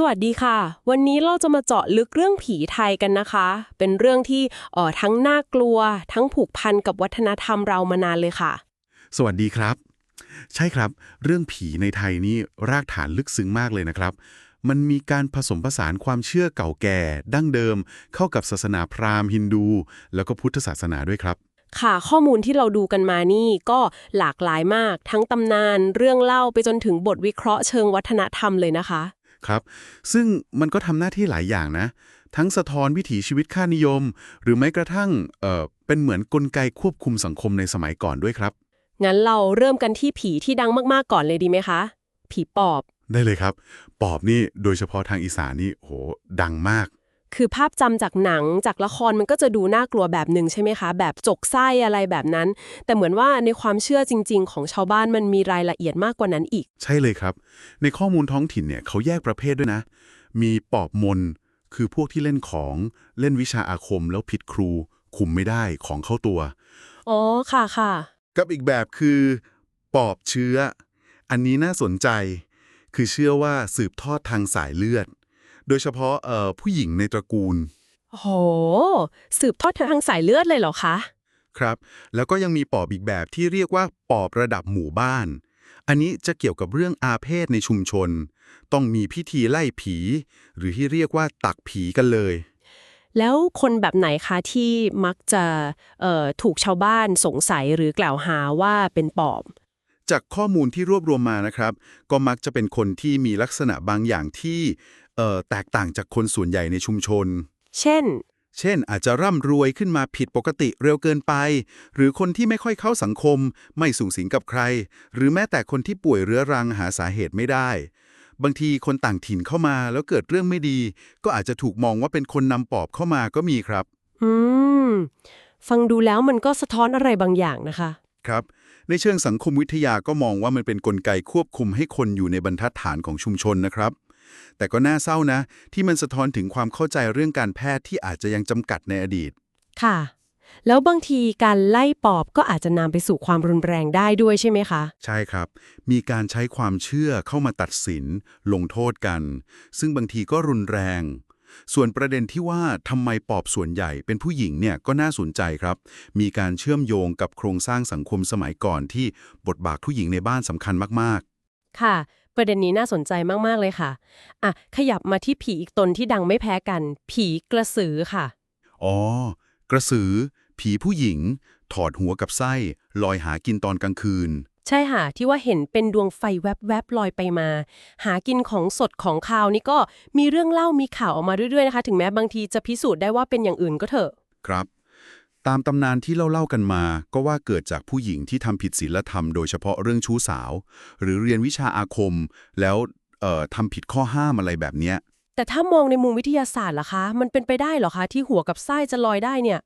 สวัสดีค่ะ วันนี้เราจะมาเจาะลึกเรื่องผีไทยกันนะคะ เป็นเรื่องที่เอ่อทั้งน่ากลัว ทั้งผูกพันกับวัฒนธรรมเรามานานเลยค่ะ สวัสดีครับ ใช่ครับ เรื่องผีในไทยนี่รากฐานลึกซึ้งมากเลยนะครับ มันมีการผสมผสานความเชื่อเก่าแก่ ดั้งเดิม เข้ากับศาสนาพราหมณ์ฮินดู แล้วก็พุทธศาสนาด้วยครับ ค่ะ ข้อมูลที่เราดูกันมานี่ก็หลากหลายมาก ทั้งตำนาน เรื่องเล่าไปจนถึงบทวิเคราะห์เชิงวัฒนธรรมเลยนะคะ ครับ ซึ่งมันก็ทำหน้าที่หลายอย่างนะ ทั้งสะท้อนวิถีชีวิตค่านิยม หรือแม้กระทั่งเอ่อเป็นเหมือนกลไกควบคุมสังคมในสมัยก่อนด้วยครับ งั้นเราเริ่มกันที่ผีที่ดังมากๆก่อนเลยดีไหมคะ ผีปอบ ได้เลยครับ ปอบนี่โดยเฉพาะทางอีสานนี่โหดังมาก คือภาพจำจากหนังจากละครมันก็จะดูน่ากลัวแบบหนึ่งใช่ไหมคะ แบบจกไส้อะไรแบบนั้น แต่เหมือนว่าในความเชื่อจริง ๆ ของชาวบ้านมันมีรายละเอียดมากกว่านั้นอีก ใช่เลยครับ ในข้อมูลท้องถิ่นเนี่ยเขาแยกประเภทด้วยนะ มีปอบมน คือพวกที่เล่นของเล่นวิชาอาคมแล้วผิดครู คุมไม่ได้ของเข้าตัวอ๋อค่ะค่ะ กับอีกแบบคือ ปอบเชื้อ อันนี้น่าสนใจ คือเชื่อว่าสืบทอดทางสายเลือด โดยเฉพาะเอ่อผู้หญิงในตระกูล โห สืบทอดทางสายเลือดเลยเหรอคะ ครับ แล้วก็ยังมีปอบอีกแบบที่เรียกว่าปอบระดับหมู่บ้าน อันนี้จะเกี่ยวกับเรื่องอาเพศในชุมชน ต้องมีพิธีไล่ผี หรือที่เรียกว่าตักผีกันเลย แล้วคนแบบไหนคะที่มักจะเอ่อถูกชาวบ้านสงสัยหรือกล่าวหาว่าเป็นปอบจากข้อมูลที่รวบรวมมานะครับ ก็มักจะเป็นคนที่มีลักษณะบางอย่างที่ เอ่อแตกต่างจากคนส่วนใหญ่ในชุมชน เช่น เช่น อาจจะร่ำรวยขึ้นมาผิดปกติเร็วเกินไป หรือคนที่ไม่ค่อยเข้าสังคม ไม่สูงสิงกับใคร หรือแม้แต่คนที่ป่วยเรื้อรังหาสาเหตุไม่ได้ บางทีคนต่างถิ่นเข้ามาแล้วเกิดเรื่องไม่ดี ก็อาจจะถูกมองว่าเป็นคนนำปอบเข้ามาก็มีครับ อืม ฟังดูแล้วมันก็สะท้อนอะไรบางอย่างนะคะ ครับ ในเชิงสังคมวิทยาก็มองว่ามันเป็นนกลไกควบคุมให้คนอยู่ในบรรทัดฐานของชุมชนนะครับ แต่ก็น่าเศร้านะ ที่มันสะท้อนถึงความเข้าใจเรื่องการแพทย์ที่อาจจะยังจำกัดในอดีต ค่ะ แล้วบางทีการไล่ปอบก็อาจจะนำไปสู่ความรุนแรงได้ด้วยใช่ไหมคะ ใช่ครับ มีการใช้ความเชื่อเข้ามาตัดสิน ลงโทษกัน ซึ่งบางทีก็รุนแรง ส่วนประเด็นที่ว่าทำไมปอบส่วนใหญ่เป็นผู้หญิงเนี่ยก็น่าสนใจครับ มีการเชื่อมโยงกับโครงสร้างสังคมสมัยก่อนที่บทบาทผู้หญิงในบ้านสำคัญมากค่ะ ประเด็นนี้น่าสนใจมาก ๆ เลยค่ะ อะ ขยับมาที่ผีอีกตนที่ดังไม่แพ้กัน ผีกระสือค่ะๆอ๋อ กระสือ ผีผู้หญิง ถอดหัวกับไส้ ลอยหากินตอนกลางคืน ใช่ค่ะ ที่ว่าเห็นเป็นดวงไฟแวบๆลอยไปมา หากินของสดของคาวนี่ก็มีเรื่องเล่ามีข่าวออกมาเรื่อยๆนะคะ ถึงแม้บางทีจะพิสูจน์ได้ว่าเป็นอย่างอื่นก็เถอะ ครับ ตามตำนานที่เล่าๆกันมา ก็ว่าเกิดจากผู้หญิงที่ทำผิดศีลธรรมโดยเฉพาะเรื่องชู้สาว หรือเรียนวิชาอาคม แล้วเอ่อทำผิดข้อห้ามอะไรแบบเนี้ย แต่ถ้ามองในมุมวิทยาศาสตร์ล่ะคะ มันเป็นไปได้เหรอคะ ที่หัวกับไส้จะลอยได้เนี่ย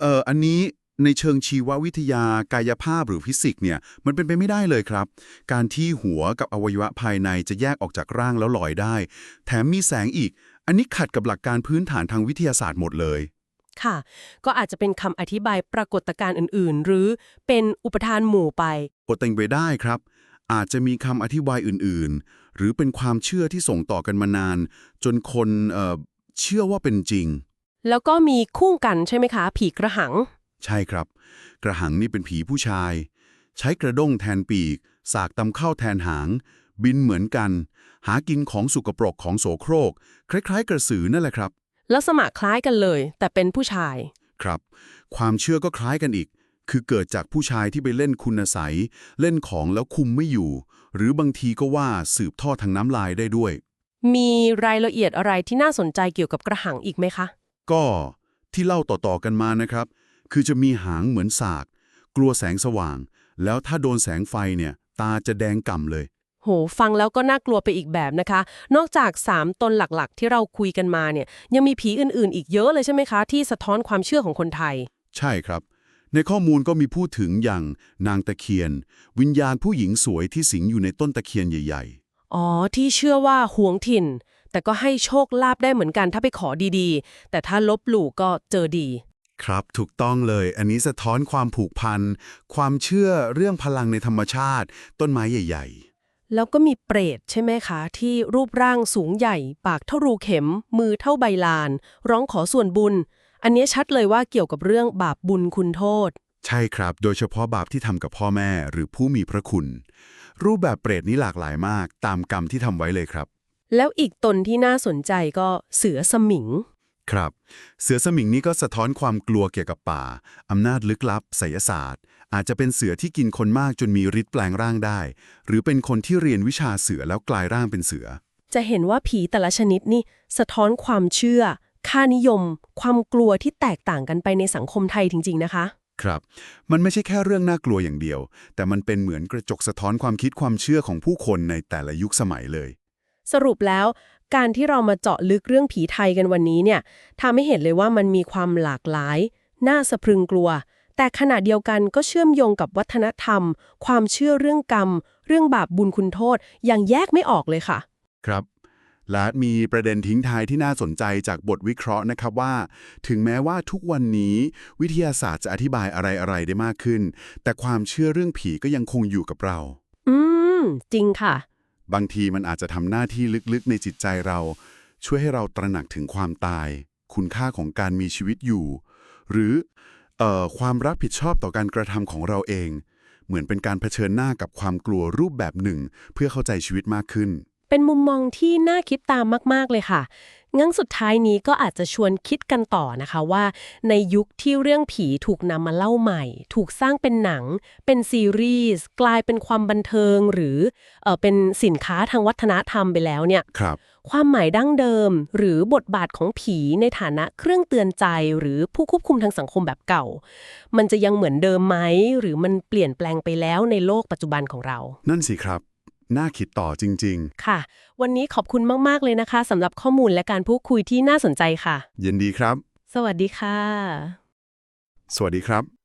เอ่ออันนี้ในเชิงชีววิทยากายภาพหรือฟิสิกส์เนี่ยมันเป็นไปไม่ได้เลยครับ การที่หัวกับอวัยวะภายในจะแยกออกจากร่างแล้วลอยได้ แถมมีแสงอีก อันนี้ขัดกับหลักการพื้นฐานทางวิทยาศาสตร์หมดเลย ค่ะ ก็อาจจะเป็นคำอธิบายปรากฏการณ์อื่น ๆ หรือเป็นอุปทานหมู่ไปก็เต็งไปได้ครับ อาจจะมีคำอธิบายอื่น ๆ หรือเป็นความเชื่อที่ส่งต่อกันมานาน จนคนเอ่อเชื่อว่าเป็นจริง แล้วก็มีคู่กันใช่ไหมคะ ผีกระหัง ใช่ครับ กระหังนี่เป็นผีผู้ชาย ใช้กระด้งแทนปีก สากตำเข้าแทนหาง บินเหมือนกัน หากินของสุกปรกของโสโครก คล้าย ๆ กระสือนั่นแหละครับ ลักษณะคล้ายกันเลย แต่เป็นผู้ชาย ครับ ความเชื่อก็คล้ายกันอีก คือเกิดจากผู้ชายที่ไปเล่นคุณไสยเล่นของแล้วคุมไม่อยู่ หรือบางทีก็ว่าสืบทอดทางน้ำลายได้ด้วย มีรายละเอียดอะไรที่น่าสนใจเกี่ยวกับกระหังอีกไหมคะ ก็ที่เล่าต่อๆกันมานะครับ คือจะมีหางเหมือนสาก กลัวแสงสว่าง แล้วถ้าโดนแสงไฟเนี่ย ตาจะแดงก่ำเลย โหฟังแล้วก็น่ากลัวไปอีกแบบนะคะ นอกจาก 3 ตนหลักๆ ที่เราคุยกันมาเนี่ยยังมีผีอื่นๆ อีกเยอะเลยใช่ไหมคะ ที่สะท้อนความเชื่อของคนไทย ใช่ครับ ในข้อมูลก็มีพูดถึงอย่างนางตะเคียน วิญญาณผู้หญิงสวยที่สิงอยู่ในต้นตะเคียนใหญ่อ๋อ ที่เชื่อว่าหวงถิ่น แต่ก็ให้โชคลาภได้เหมือนกันถ้าไปขอดีๆ แต่ถ้าลบหลู่ก็เจอดีๆครับถูกต้องเลย อันนี้สะท้อนความผูกพันความเชื่อเรื่องพลังในธรรมชาติ ต้นไม้ใหญ่ แล้วก็มีเปรตใช่ไหมคะ ที่รูปร่างสูงใหญ่ ปากเท่ารูเข็ม มือเท่าใบลาน ร้องขอส่วนบุญ อันนี้ชัดเลยว่าเกี่ยวกับเรื่องบาปบุญคุณโทษ ใช่ครับ โดยเฉพาะบาปที่ทำกับพ่อแม่หรือผู้มีพระคุณ รูปแบบเปรตนี้หลากหลายมาก ตามกรรมที่ทำไว้เลยครับ แล้วอีกตนที่น่าสนใจก็เสือสมิง ครับ เสือสมิงนี้ก็สะท้อนความกลัวเกี่ยวกับป่าอำนาจลึกลับไสยศาสตร์ อาจจะเป็นเสือที่กินคนมากจนมีฤทธิ์แปลงร่างได้ หรือเป็นคนที่เรียนวิชาเสือแล้วกลายร่างเป็นเสือ จะเห็นว่าผีแต่ละชนิดนี่สะท้อนความเชื่อ ค่านิยม ความกลัวที่แตกต่างกันไปในสังคมไทยจริง ๆ นะคะ ครับ มันไม่ใช่แค่เรื่องน่ากลัวอย่างเดียว แต่มันเป็นเหมือนกระจกสะท้อนความคิดความเชื่อของผู้คนในแต่ละยุคสมัยเลย สรุปแล้ว การที่เรามาเจาะลึกเรื่องผีไทยกันวันนี้เนี่ยทำให้เห็นเลยว่ามันมีความหลากหลาย น่าสะพรึงกลัว แต่ขณะเดียวกันก็เชื่อมโยงกับวัฒนธรรม ความเชื่อเรื่องกรรม เรื่องบาปบุญคุณโทษอย่างแยกไม่ออกเลยค่ะ ครับและมีประเด็นทิ้งท้ายที่น่าสนใจจากบทวิเคราะห์นะครับว่า ถึงแม้ว่าทุกวันนี้วิทยาศาสตร์จะอธิบายอะไรๆได้มากขึ้น แต่ความเชื่อเรื่องผีก็ยังคงอยู่กับเรา อืม จริงค่ะ บางทีมันอาจจะทำหน้าที่ลึกๆในจิตใจเรา ช่วยให้เราตระหนักถึงความตาย คุณค่าของการมีชีวิตอยู่ หรือเอ่อ ความรับผิดชอบต่อการกระทำของเราเอง เหมือนเป็นการเผชิญหน้ากับความกลัวรูปแบบหนึ่ง เพื่อเข้าใจชีวิตมากขึ้น เป็นมุมมองที่น่าคิดตามมาก ๆ เลยค่ะ งั้นสุดท้ายนี้ก็อาจจะชวนคิดกันต่อนะคะว่า ในยุคที่เรื่องผีถูกนำมาเล่าใหม่ ถูกสร้างเป็นหนัง เป็นซีรีส์ กลายเป็นความบันเทิงหรือเออเป็นสินค้าทางวัฒนธรรมไปแล้วเนี่ยครับความหมายดั้งเดิม หรือบทบาทของผีในฐานะเครื่องเตือนใจหรือผู้ควบคุมทางสังคมแบบเก่า มันจะยังเหมือนเดิมไหม หรือมันเปลี่ยนแปลงไปแล้วในโลกปัจจุบันของเรา นั่นสิครับ น่าคิดต่อจริงค่ะ วันนี้ขอบคุณมาก ๆ เลยนะคะสำหรับข้อมูลและการพูดคุยที่น่าสนใจค่ะๆยินดีครับ สวัสดีค่ะ สวัสดีครับ